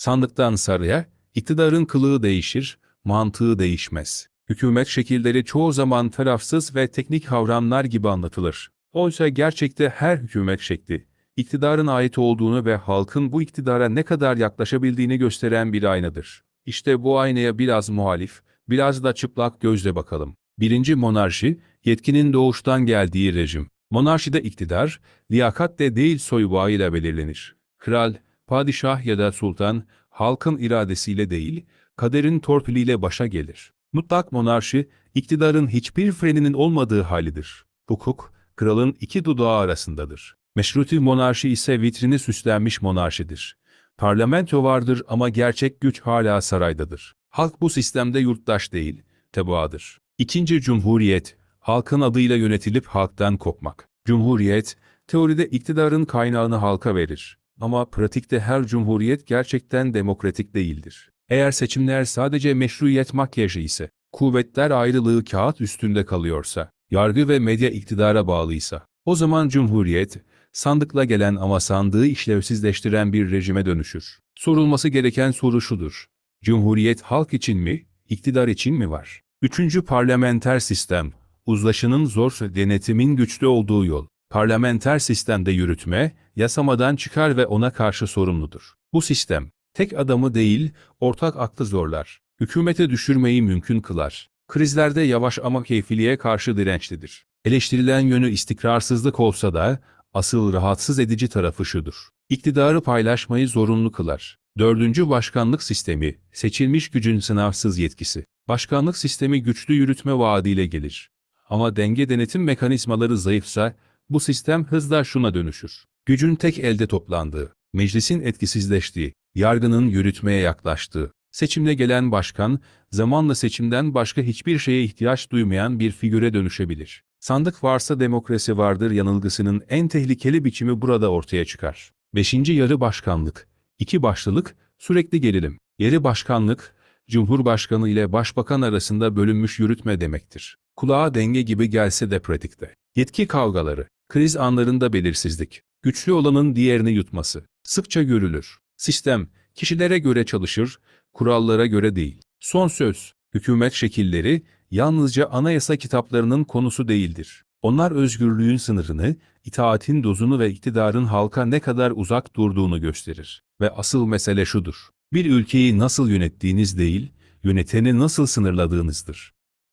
Sandıktan sarıya, iktidarın kılığı değişir, mantığı değişmez. Hükümet şekilleri çoğu zaman tarafsız ve teknik kavramlar gibi anlatılır. Oysa gerçekte her hükümet şekli, iktidarın ait olduğunu ve halkın bu iktidara ne kadar yaklaşabildiğini gösteren bir aynadır. İşte bu aynaya biraz muhalif, biraz da çıplak gözle bakalım. Birinci monarşi, yetkinin doğuştan geldiği rejim. Monarşide iktidar, liyakatle değil soybağıyla belirlenir. Kral, padişah ya da sultan, halkın iradesiyle değil, kaderin torpiliyle başa gelir. Mutlak monarşi, iktidarın hiçbir freninin olmadığı halidir. Hukuk, kralın iki dudağı arasındadır. Meşruti monarşi ise vitrini süslenmiş monarşidir. Parlamento vardır ama gerçek güç hala saraydadır. Halk bu sistemde yurttaş değil, tebaadır. İkinci cumhuriyet, halkın adıyla yönetilip halktan kopmak. Cumhuriyet, teoride iktidarın kaynağını halka verir. Ama pratikte her cumhuriyet gerçekten demokratik değildir. Eğer seçimler sadece meşruiyet makyajı ise, kuvvetler ayrılığı kağıt üstünde kalıyorsa, yargı ve medya iktidara bağlıysa, o zaman cumhuriyet, sandıkla gelen ama sandığı işlevsizleştiren bir rejime dönüşür. Sorulması gereken soru şudur. Cumhuriyet halk için mi, iktidar için mi var? Üçüncü parlamenter sistem, uzlaşının zor, denetimin güçlü olduğu yol. Parlamenter sistemde yürütme, yasamadan çıkar ve ona karşı sorumludur. Bu sistem, tek adamı değil, ortak aklı zorlar. Hükümete düşürmeyi mümkün kılar. Krizlerde yavaş ama keyfiliğe karşı dirençlidir. Eleştirilen yönü istikrarsızlık olsa da, asıl rahatsız edici tarafı şudur. İktidarı paylaşmayı zorunlu kılar. Dördüncü başkanlık sistemi, seçilmiş gücün sınavsız yetkisi. Başkanlık sistemi güçlü yürütme vaadiyle gelir. Ama denge denetim mekanizmaları zayıfsa, bu sistem hızla şuna dönüşür. Gücün tek elde toplandığı, meclisin etkisizleştiği, yargının yürütmeye yaklaştığı, seçimle gelen başkan, zamanla seçimden başka hiçbir şeye ihtiyaç duymayan bir figüre dönüşebilir. Sandık varsa demokrasi vardır yanılgısının en tehlikeli biçimi burada ortaya çıkar. Beşinci yarı başkanlık. İki başlılık, sürekli gerilim. Yarı başkanlık, Cumhurbaşkanı ile Başbakan arasında bölünmüş yürütme demektir. Kulağa denge gibi gelse de pratikte. Yetki kavgaları, kriz anlarında belirsizlik, güçlü olanın diğerini yutması, sıkça görülür. Sistem, kişilere göre çalışır, kurallara göre değil. Son söz, hükümet şekilleri, yalnızca anayasa kitaplarının konusu değildir. Onlar özgürlüğün sınırını, itaatin dozunu ve iktidarın halka ne kadar uzak durduğunu gösterir. Ve asıl mesele şudur. Bir ülkeyi nasıl yönettiğiniz değil, yöneteni nasıl sınırladığınızdır.